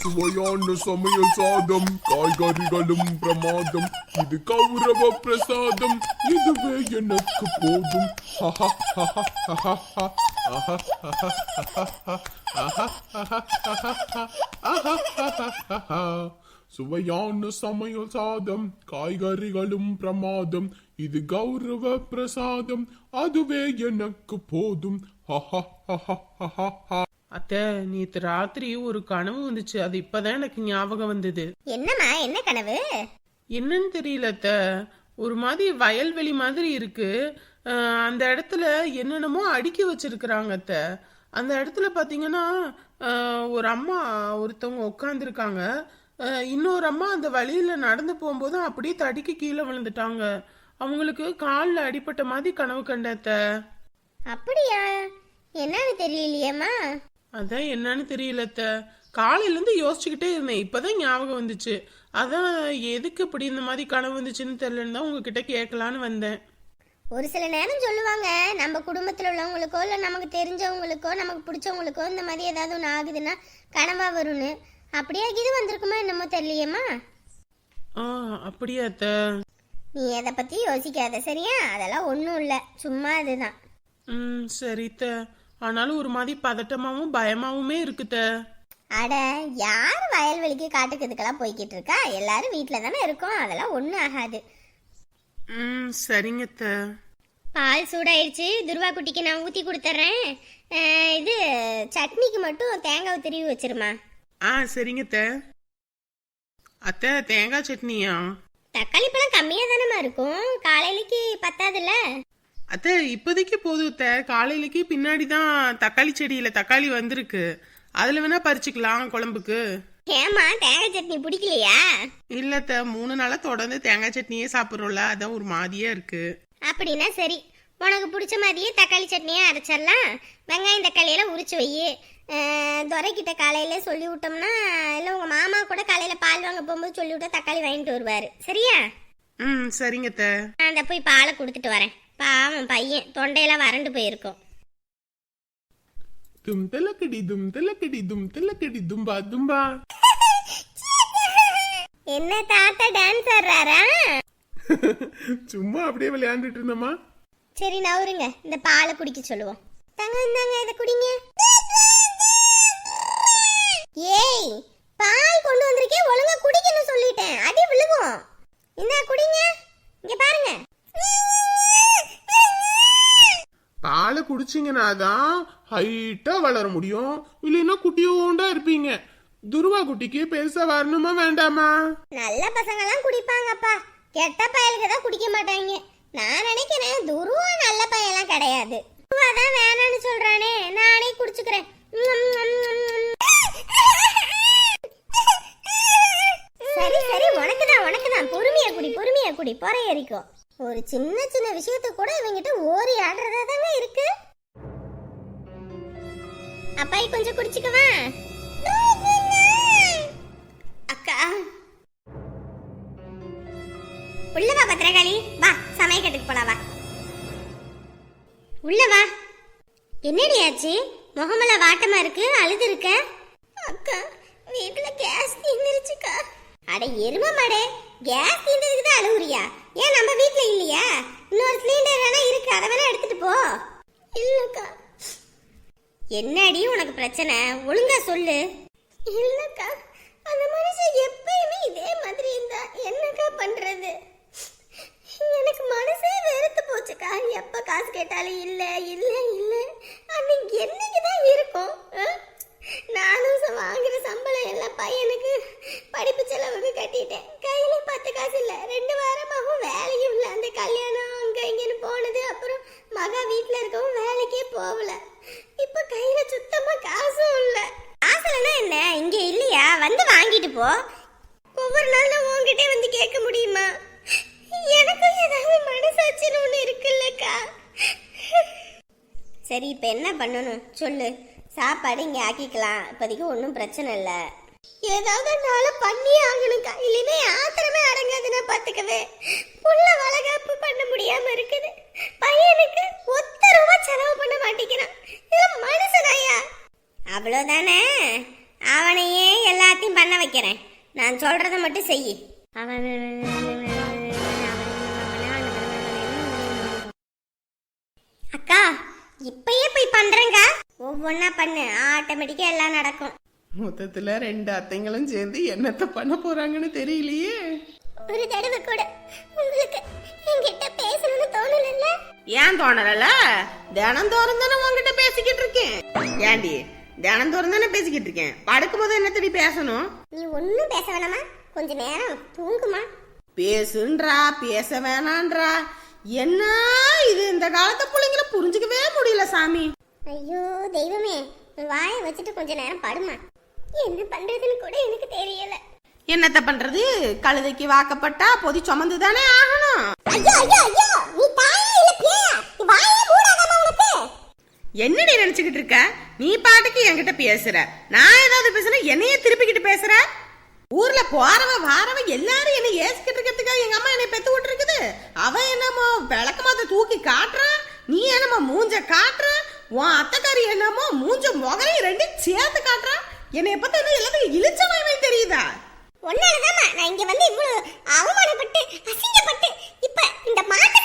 சுவையான சமையல் சாதம் காய்கறிகளும் பிரமாதம் இது கௌரவ பிரசாதம் இதுவே எனக்கு போதும் சுவையான சமையல் சாதம் காய்கறிகளும் பிரமாதம் இது கௌரவ பிரசாதம் அதுவே எனக்கு போதும் ஹஹா, ஹஹா, ஹஹா, அத்தை நேத்து ராத்திரி ஒரு கனவு வந்துச்சு. அது இப்பதான் எனக்கு ஞாபகம் வந்தது. என்னம்மா என்ன கனவு? என்னன்னு தெரியல அத்தை. ஒரு மாதிரி வயல்வெளி மாதிரி இருக்கு. அஹ் அந்த இடத்துல என்னென்னமோ அடுக்கி வச்சிருக்கிறாங்க அத்தை. அந்த இடத்துல பாத்தீங்கன்னா அஹ் ஒரு அம்மா ஒருத்தவங்க உட்காந்துருக்காங்க இன்னொரு அம்மா அந்த வழியில நடந்து போகும்போது அப்படியே தடிக்கு கீழே விழுந்துட்டாங்க. அவங்களுக்கு காலில் அடிபட்ட மாதிரி கனவு கண்ட அத்தை. அப்படியா? என்னன்னு தெரியலையேம்மா. அதான் என்னன்னு தெரியல அத்த. காலையில இருந்து யோசிச்சுக்கிட்டே இருந்தேன். இப்பதான் ஞாபகம் வந்துச்சு. அதான் எதுக்கு இப்படி இந்த மாதிரி கனவு வந்துச்சுன்னு தெரியலன்னு தான் உங்ககிட்ட கேட்கலான்னு வந்தேன். ஒரு சில நேரம் சொல்லுவாங்க நம்ம குடும்பத்தில் உள்ளவங்களுக்கோ இல்லை நமக்கு தெரிஞ்சவங்களுக்கோ நமக்கு பிடிச்சவங்களுக்கோ இந்த மாதிரி ஏதாவது ஒன்று ஆகுதுன்னா கனவா வரும்னு. அப்படியே இது வந்திருக்குமா என்னமோ தெரியலையேம்மா? ஆ அப்படியா அத்த. நீ எதை பற்றி யோசிக்காத சரியா? அதெல்லாம் ஒன்றும் இல்லை. சும்மா அதுதான் ம் சரி அத்த. ஆனாலும் ஒரு மாதிரி பதட்டமாவும் பயமாவுமே இருக்குத்த. அட யார் வயல்வெளிக்கு காட்டுக்கிறதுக்கெல்லாம் போய்கிட்டு இருக்கா? எல்லாரும் வீட்டில் தானே இருக்கோம். அதெல்லாம் ஒன்றும் ஆகாது. ம் சரிங்க அத்த பால் சூடாயிடுச்சு. துருவா குட்டிக்கு நான் ஊற்றி கொடுத்துட்றேன் அஹ், இது சட்னிக்கு மட்டும் தேங்காய் திருவி வச்சிருமா? ஆ சரிங்க அத்த அத்தை தேங்காய் சட்னியா? தக்காளி பழம் கம்மியாக தானேம்மா இருக்கும். காலையிலக்கு பத்தாதுல்ல? அத்தை இப்போதைக்கு போதும் அத்த. காலையிலக்கு பின்னாடி தான் தக்காளி செடியில தக்காளி வந்திருக்கு. அதுல வேணா பறிச்சுக்கலாம் குழம்புக்கு. ஏம்மா தேங்காய் சட்னி பிடிக்கலையா? இல்லத்த மூணு நாளா தொடர்ந்து தேங்காய் சட்னியே சாப்பிட்றோம்ல அதான் ஒரு மாதிரியா இருக்கு. அப்படின்னா சரி. உனக்கு பிடிச்ச மாதிரியே தக்காளி சட்னியை அரைச்சிடலாம். வெங்காயம் தக்காளியெல்லாம் உரிச்சு வை. அஹ், துரைக்கிட்ட காலையில சொல்லி விட்டோம்னா இல்லை உங்கள் மாமா கூட காலையில் பால் வாங்க போகும்போது சொல்லி விட்டா தக்காளி வாங்கிட்டு வருவார். சரியா? ம் சரிங்க அத்த. நான் அந்த போய் பாலை கொடுத்துட்டு வரேன். பாவம் பையன். தொண்டையெல்லாம் வறண்டு போயிருக்கும். தும் திலக்கடி தும் திலக்கடி தும் திலக்கடி தும்பா தும்பா. என்ன தாத்தா டான்ஸ் ஆடுறாரா? சும்மா அப்படியே விளையாண்டுட்டு இருந்தோமா சரி நவருங்க இந்த பாலை குடிக்க சொல்லுவோம். தங்க இந்தாங்க இதை குடிங்க. ஏய் பால் கொண்டு வந்திருக்கேன் ஒழுங்கா குடிக்கணும் சொல்லிட்டேன் அடி விழுகும் இந்தா குடிங்க இங்க பாருங்க பிடிச்சிங்கன்னா தான் ஹைட்டாக வளர முடியும். இல்லைன்னா குட்டியோண்டா இருப்பீங்க. துருவா குட்டிக்கு பெருசா வரணுமா வேண்டாமா? நல்ல பசங்கெல்லாம் குடிப்பாங்கப்பா. கெட்ட பயலுக்கு தான் குடிக்க மாட்டாங்க. நான் நினைக்கிறேன் துருவா நல்ல பையன்லாம் கிடையாது. துருவா தான் வேணாம்னு சொல்றானே. நானே குடிச்சுக்கிறேன். சரி சரி. உனக்கு தான் உனக்கு தான் பொறுமையா குடி பொறுமையா குடி. பொறையறிக்கும் ஒரு சின்ன சின்ன விஷயத்தை கூட இவங்கிட்ட ஓரி ஆடுறதா தாங்க இருக்கு. அப்பாய் கொஞ்சம் குடிச்சுக்கவா? அக்கா. உள்ள வா பத்திரகாளி வா சமயக்கட்டுக்கு போலாம் வா. உள்ள வா. என்னடி ஆச்சு? முகமெல்லாம் வாட்டமா இருக்கு? அழுது இருக்க? அக்கா வீட்டுல கேஸ் தீர்ந்துருச்சுக்கா அட எரும மாடே. கேஸ் தீர்ந்ததுக்கு தான் அழுவுறியா? ஏன் நம்ம வீட்ல இல்லையா? இன்னொரு சிலிண்டர் வேணா இருக்கு அதை வேணா எடுத்துட்டு போ. இல்லக்கா. என்னடி உனக்கு பிரச்சனை? ஒழுங்கா சொல்லு. இல்லக்கா அந்த மனுஷன் எப்பயுமே இதே மாதிரி இருந்தா என்னக்கா பண்றது? எனக்கு மனசே வெறுத்து போச்சுக்கா. எப்ப காசு கேட்டாலும் இல்ல இல்ல இல்ல. அன்னைக்கு என்னைக்கு தான் இருக்கும் நானும் வாங்குற சம்பளம் எல்லாம் பையனுக்கு படிப்பு செலவுக்கு கட்டிட்டேன். கையில பத்து காசு இல்ல. ரெண்டு வாரமாகவும் வேலையும் இல்ல. அந்த கல்யாணம் அங்க இங்கன்னு போனது அப்புறம் மகா வீட்டுல இருக்கவும் வேலைக்கே போகல. போ. ஒவ்வொரு நாளும் உங்ககிட்டே உன்கிட்ட வந்து கேட்க முடியுமா? எனக்கும் ஏதாவது மனசாட்சின்னு ஒன்று இருக்குல்லக்கா. சரி இப்போ என்ன பண்ணணும்? சொல்லு. சாப்பாடு இங்கே ஆக்கிக்கலாம். இப்போதைக்கு ஒன்றும் பிரச்சனை இல்லை. ஏதாவது நாள பண்ணி ஆகணும்க்கா. இல்லைன்னா ஆத்திரமே அடங்காதுன்னா பார்த்துக்கவே. புள்ள வளகாப்பு பண்ண முடியாம இருக்குது. பையனுக்கு ஒத்த ரூபா செலவு பண்ண மாட்டேங்கிறான். இது மனுஷனாயா? அவ்வளோதானே அவனையே நான் சொல்றத மட்டும் செய் அவன் அக்கா இப்பயே போய் பண்றேங்க. ஒவ்வொன்னா பண்ணு. ஆட்டோமேட்டிக்கா எல்லாம் நடக்கும். மொத்தத்துல ரெண்டு அத்தைங்களும் சேர்ந்து என்னத்த பண்ண போறாங்கன்னு தெரியலையே. ஒரு தடவை கூட உங்களுக்கு என்கிட்ட பேசணும்னு தோணல ஏன் தோணல தினந்தோறும் தானே உன்கிட்ட பேசிக்கிட்டு இருக்கேன். ஏண்டி தினந்தோறும் தானே பேசிக்கிட்டு இருக்கேன். படுக்கும் போது என்னத்தடி பேசணும்? நீ ஒன்னும் பேச வேணாமா? கொஞ்ச நேரம் தூங்குமா? பேசுன்றா பேச வேணான்றா. என்ன இது? இந்த காலத்து பிள்ளைங்கள புரிஞ்சுக்கவே முடியல சாமி. ஐயோ தெய்வமே வாயை வச்சுட்டு கொஞ்ச நேரம் படுமா? என்ன பண்றதுன்னு கூட எனக்கு தெரியல. என்னத்த பண்றது? கழுதைக்கு வாக்கப்பட்டா பொதி சுமந்து தானே ஆகணும். ஐயோ ஐயோ ஐயோ நீ தாயே இல்ல பேயா? வாயே மூடாதாமா என்னடி நினைச்சுக்கிட்டு இருக்க? நீ பாட்டுக்கு என்கிட்ட பேசுற. நான் ஏதாவது பேசுனா என்னையே திருப்பிக்கிட்டு பேசுற? ஊர்ல போறவ வாரவ எல்லாரும் என்ன ஏசிக்கிட்டு இருக்கிறதுக்காக எங்க அம்மா என்னை பெத்து விட்டு இருக்குது அவ என்னமோ விளக்கமாத்த தூக்கி காட்டுறான் நீ என்னமோ மூஞ்ச காட்டுற உன் அத்தக்காரி என்னமோ மூஞ்ச முகரையும் ரெண்டும் சேர்த்து காட்டுறான் என்னை பத்தி என்ன எல்லாத்துக்கும் இழிச்சமாவே தெரியுதா? ஒன்னாலதாம்மா நான் இங்க வந்து இவ்வளவு அவமானப்பட்டு அசிங்கப்பட்டு இப்ப இந்த மாட்டு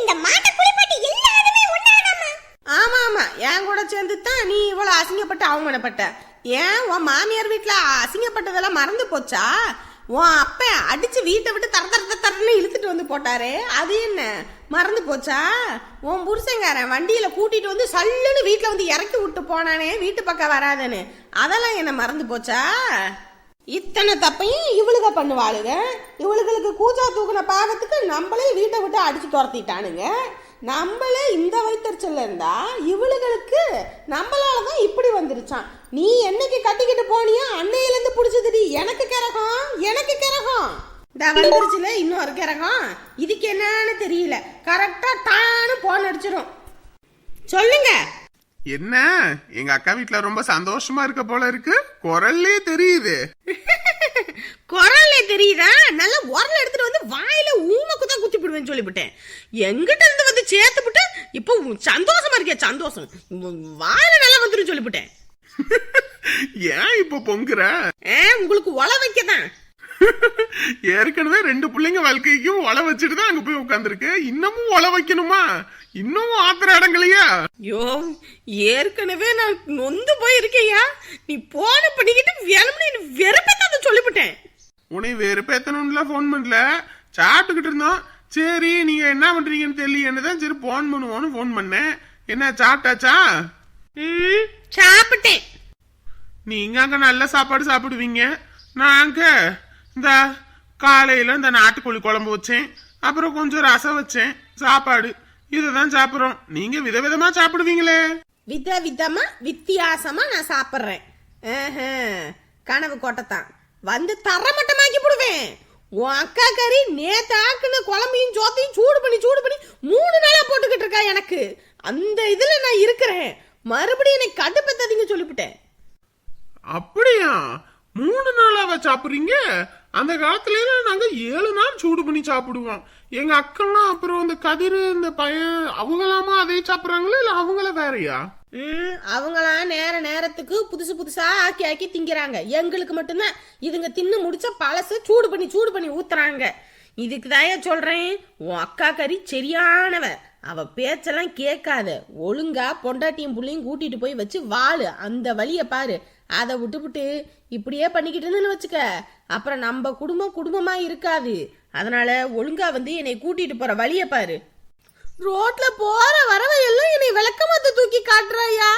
இந்த மாட்டை குளிப்பாட்டி எல்லாருமே ஒன்னாலதாமா ஆமா ஆமா. என் கூட சேர்ந்து தான் நீ இவ்வளவு அசிங்கப்பட்டு அவமானப்பட்ட. ஏன்? உன் மாமியார் வீட்டுல அசிங்கப்பட்டதெல்லாம் மறந்து போச்சா? உன் அப்ப அடிச்சு வீட்டை விட்டு தர தர தரன்னு இழுத்துட்டு வந்து போட்டாரு. அது என்ன? மறந்து போச்சா? உன் புருஷங்காரன் வண்டியில கூட்டிட்டு வந்து சல்லுன்னு வீட்டுல வந்து இறக்கி விட்டு போனானே வீட்டு பக்கம் வராதேன்னு. அதெல்லாம் என்ன மறந்து போச்சா? இத்தனை தப்பையும் இவளுக பண்ணுவாளுங்க இவளுகளுக்கு கூச்சா தூக்குன பாகத்துக்கு நம்மளே வீட்டை விட்டு அடிச்சு துரத்திட்டானுங்க. நம்மளே இந்த வயிற்றுச்சல்ல இருந்தா இவளுகளுக்கு நம்மளால தான் இப்படி வந்துருச்சான். நீ என்னைக்கு கட்டிக்கிட்டு போனியோ அன்னையில இருந்து புடிச்சதுடி. எனக்கு கிரகம் எனக்கு கிரகம். இந்த வந்துருச்சுல இன்னொரு கிரகம். இதுக்கு என்னன்னு தெரியல. கரெக்டா தானு போன் அடிச்சிடும் சொல்லுங்க. என்ன? எங்க அக்கா வீட்டுல ரொம்ப சந்தோஷமா இருக்க போல இருக்கு. குரல்லே தெரியுது. குரல்ல தெரியுதா? நல்ல உரல் எடுத்துட்டு வந்து வாயில ஊம குத்தா குத்தி போடுவேன்னு சொல்லிவிட்டேன். எங்கிட்ட இருந்து வந்து சேர்த்து விட்டு இப்போ சந்தோஷமா இருக்கே சந்தோஷம். வாயில நல்லா வந்துரும் சொல்லிவிட்டேன். ஏன் இப்ப பொங்குற? உங்களுக்கு ஒல வைக்கதான் ஏற்கனவே ரெண்டு பிள்ளைங்க வாழ்க்கைக்கும் ஒல வச்சுட்டு தான் அங்க போய் உட்காந்துருக்கு இன்னமும் ஒல வைக்கணுமா? இன்னமும் ஆத்திர அடங்கலையா ஐயோ ஏற்கனவே நான் நொந்து போயிருக்கையா? நீ போன பண்ணிக்கிட்டு வேணும்னு வெறுப்பேத்தாத சொல்லிவிட்டேன். உன்னை வெறுப்பேத்தணும்ல ஃபோன் பண்ணல. சாப்பிட்டுக்கிட்டு இருந்தோம். சரி நீங்க என்ன பண்றீங்கன்னு தெரியலன்னு தான் சரி ஃபோன் பண்ணுவோன்னு ஃபோன் பண்ணேன். என்ன சாப்பிட்டாச்சா? ம் சாப்பிட்டேன். நீங்க அங்க நல்ல சாப்பாடு சாப்பிடுவீங்க. நாங்க இந்த காலையில இந்த நாட்டுக்கோழி குழம்பு வச்சேன். அப்புறம் கொஞ்சம் ரசம் வச்சேன். சாப்பாடு. இதுதான் சாப்பிடுறோம். நீங்க விதவிதமா சாப்பிடுவீங்களே. வித விதமா வித்தியாசமா நான் சாப்பிட்றேன். கனவு கோட்டைத்தான். வந்து தரமட்டமாக்கி போடுவேன். உன் அக்கா கறி நேத்து ஆக்குன குழம்பையும் சோத்தையும் சூடு பண்ணி சூடு பண்ணி மூணு நாளா போட்டுக்கிட்டு இருக்கா எனக்கு. அந்த இதுல நான் இருக்கிறேன். மறுபடியும் என்னை கடுப்பத்தாதீங்க சொல்லிவிட்டேன். அப்படியா? மூணு நாளாவா சாப்பிடுறீங்க? அந்த காலத்துலலாம் நாங்கள் ஏழு நாள் சூடு பண்ணி சாப்பிடுவோம். எங்கள் அக்கெல்லாம் அப்புறம் இந்த கதிர் இந்த பையன் அவங்களாமா அதே சாப்பிட்றாங்களா இல்லை அவங்கள வேறையா? ம் அவங்களாம் நேர நேரத்துக்கு புதுசு புதுசாக ஆக்கி ஆக்கி திங்கிறாங்க. எங்களுக்கு மட்டும்தான். இதுங்க தின்னு முடிச்ச பழசு சூடு பண்ணி சூடு பண்ணி ஊத்துறாங்க. இதுக்கு தான் சொல்றேன். உன் அக்கா கறி சரியானவ. அவ பேச்செல்லாம் கேட்காத. ஒழுங்கா பொண்டாட்டியும் புள்ளையும் கூட்டிட்டு போய் வச்சு வாழு. அந்த வழியை பாரு. அதை விட்டுப்புட்டு இப்படியே பண்ணிக்கிட்டு வச்சுக்க. அப்புறம் நம்ம குடும்பம் குடும்பமா இருக்காது. அதனால ஒழுங்கா வந்து என்னை கூட்டிட்டு போற வழியை பாரு. ரோட்ல போற வரவ எல்லாம் என்னை விளக்கமாத்த தூக்கி காட்டுறாயா?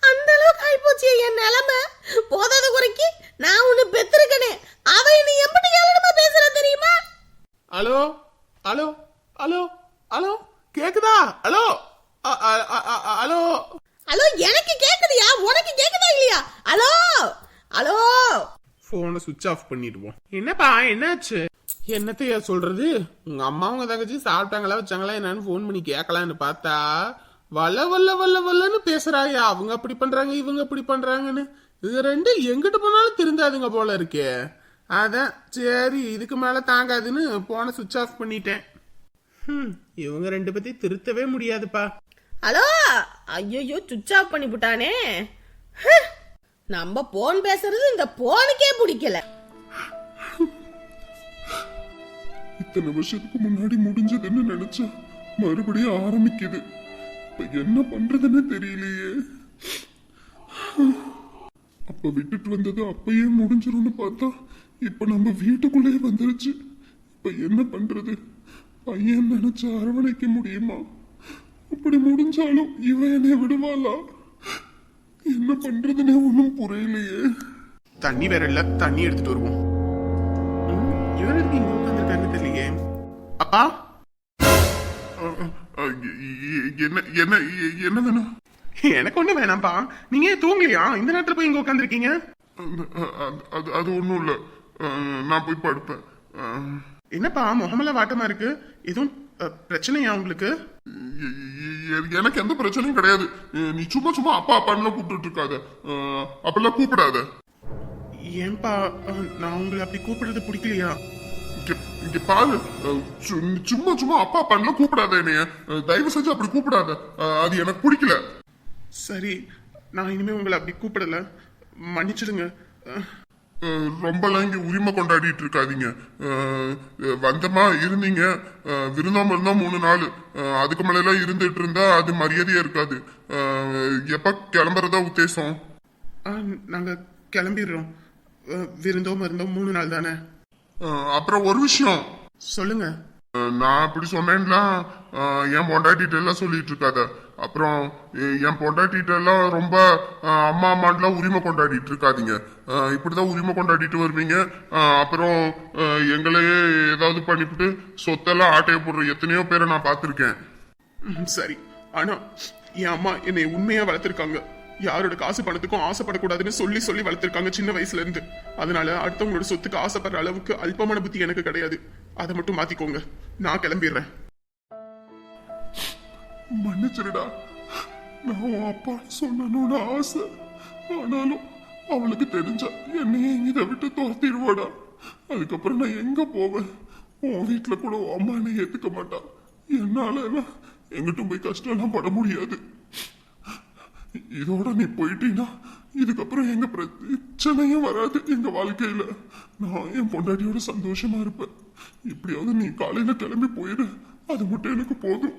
அந்த அளவுக்கு ஆயிப்போச்சு என் நிலைமை. போதாத குறைக்கு நான் உன்னை பெத்திருக்கனே. அவ என்னை எப்படி ஏளனமா பேசுற தெரியுமா? ஹலோ? ஹலோ? ஹலோ? ஹலோ? கேக்குதா? ஹலோ? ஹலோ? ஹலோ எனக்கு கேக்குதுயா? உனக்கு கேக்குதா இல்லையா? ஹலோ? ஹலோ? போனை சுவிட்ச் ஆஃப் பண்ணிடுவோம். என்னப்பா என்னாச்சு? என்னத்தையா சொல்றது? உங்க அம்மா உங்க தங்கச்சி சாப்பிட்டாங்களா வச்சாங்களா என்னன்னு ஃபோன் பண்ணி கேட்கலான்னு பார்த்தா வல்ல வல்ல வல்ல வல்லன்னு பேசுறாயா? அவங்க அப்படி பண்றாங்க இவங்க அப்படி பண்றாங்கன்னு. இது ரெண்டு எங்கிட்டு போனாலும் திருந்தாதுங்க போல இருக்கே. அதான் சரி இதுக்கு மேல தாங்காதுன்னு போனை சுவிட்ச் ஆஃப் பண்ணிட்டேன். இவங்க ரெண்டு பத்தி திருத்தவே முடியாதுப்பா. ஹலோ ஐயோ சுவிட்ச் ஆஃப் பண்ணி விட்டானே நம்ம போன் பேசுறது இந்த போனுக்கே பிடிக்கல. இத்தனை வருஷத்துக்கு முன்னாடி முடிஞ்சதுன்னு நினைச்சா? மறுபடியும் ஆரம்பிக்குது. இப்ப என்ன பண்றதுன்னு தெரியலையே. அப்ப விட்டுட்டு வந்தது அப்பயே முடிஞ்சிரும்னு பார்த்தா இப்ப நம்ம வீட்டுக்குள்ளேயே வந்துருச்சு. இப்ப என்ன பண்றது? பையன் நினைச்சு அரவணைக்க முடியுமா? அப்படி முடிஞ்சாலும் இவன் என்னை விடுவாளா? என்ன பண்றதுன்னே ஒன்றும் புரியலையே. தண்ணி வேற இல்ல தண்ணி எடுத்துட்டு வருவோம். இவர் எதுக்கு இங்க உட்காந்துருக்காருன்னு தெரியலையே. அப்பா? என்ன என்ன என்ன வேணும் எனக்கு ஒண்ணு வேணாம்ப்பா. நீங்க தூங்கலையா? இந்த நேரத்துல போய் இங்க உட்காந்துருக்கீங்க அது அது ஒன்றும் இல்லை. நான் போய் படுப்பேன். என்னப்பா முகமல வாட்டமா இருக்கு? எதுவும் பிரச்சனையா உங்களுக்கு? எனக்கு எந்த பிரச்சனையும் கிடையாது. நீ சும்மா சும்மா அப்பா அப்பான்னு கூப்பிட்டு இருக்காத. அஹ், அப்படிலாம் கூப்பிடாத. ஏன்பா நான் உங்களை அப்படி கூப்பிடுறது பிடிக்கலையா? இங்க பாரு. சும்மா சும்மா அப்பா அப்பான்னு கூப்பிடாத என்னைய. தயவு செஞ்சு அப்படி கூப்பிடாத. அது எனக்கு பிடிக்கல. சரி நான் இனிமே உங்களை அப்படி கூப்பிடல. மன்னிச்சிடுங்க. ரொம்பலாம் இங்க உரிமை கொண்டாடிட்டு இருக்காதீங்க. வந்தமா இருந்தீங்க. அஹ், விருந்தாம இருந்தா மூணு நாள். அதுக்கு மேல எல்லாம் இருந்துட்டு இருந்தா அது மரியாதையா இருக்காது. எப்ப கிளம்புறதா உத்தேசம்? அஹ், நாங்க கிளம்பிடுறோம். அஹ், விருந்தோ மருந்தோ மூணு நாள் தானே? அப்புறம் ஒரு விஷயம். சொல்லுங்க. அஹ், நான் இப்படி சொன்னேன்னா என் பொண்டாட்டிகிட்ட எல்லாம் சொல்லிட்டு இருக்காத. அப்புறம் என் பொண்டாட்டிகிட்ட எல்லாம் ரொம்ப அம்மா அம்மான்லாம் உரிமை கொண்டாடிட்டு இருக்காதீங்க. இப்படிதான் உரிமை கொண்டாடிட்டு வருவீங்க. அப்புறம் எங்களையே ஏதாவது பண்ணிவிட்டு சொத்தெல்லாம் ஆட்டைய போடுற எத்தனையோ பேரை நான் பார்த்துருக்கேன். சரி. ஆனா என் அம்மா என்னை உண்மையா வளர்த்துருக்காங்க. யாரோட காசு பணத்துக்கும் ஆசைப்படக்கூடாதுன்னு சொல்லி சொல்லி வளர்த்திருக்காங்க சின்ன வயசுல இருந்து அதனால அடுத்தவங்களோட சொத்துக்கு ஆசைப்படுற அளவுக்கு அல்பமான புத்தி எனக்கு கிடையாது. அதை மட்டும் மாத்திக்கோங்க. நான் கிளம்பிடுறேன். மன்னிச்சிருடா நான் உன் அப்பா சொல்லணும்னு ஆசை. ஆனாலும் அவளுக்கு தெரிஞ்சா என்னையே இதை விட்டு துரத்திடுவாடா. அதுக்கப்புறம் நான் எங்க போவேன்? உன் வீட்டுல கூட உன் அம்மா என்னை ஏத்துக்க மாட்டான் என்னால எங்கிட்டும் போய் கஷ்டம்லாம் பட முடியாது. இதோட நீ போயிட்டீங்கன்னா இதுக்கப்புறம் எங்க பிரச்சனையும் வராது எங்க வாழ்க்கையில. நான் என் பொண்டாட்டியோட சந்தோஷமா இருப்பேன். இப்படியாவது நீ காலையில கிளம்பி போயிடு அது மட்டும் எனக்கு போதும்.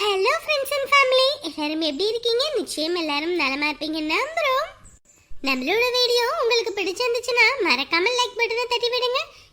ஹலோ ஃப்ரெண்ட்ஸ் அண்ட் ஃபேமிலி எல்லாரும் எப்படி இருக்கீங்க? நிச்சயம் எல்லாரும் நலமா இருப்பீங்க. நம்புறோம். நம்மளோட வீடியோ உங்களுக்கு பிடிச்சிருந்துச்சுன்னா மறக்காம லைக் பட்டனை தட்டி விடுங்க.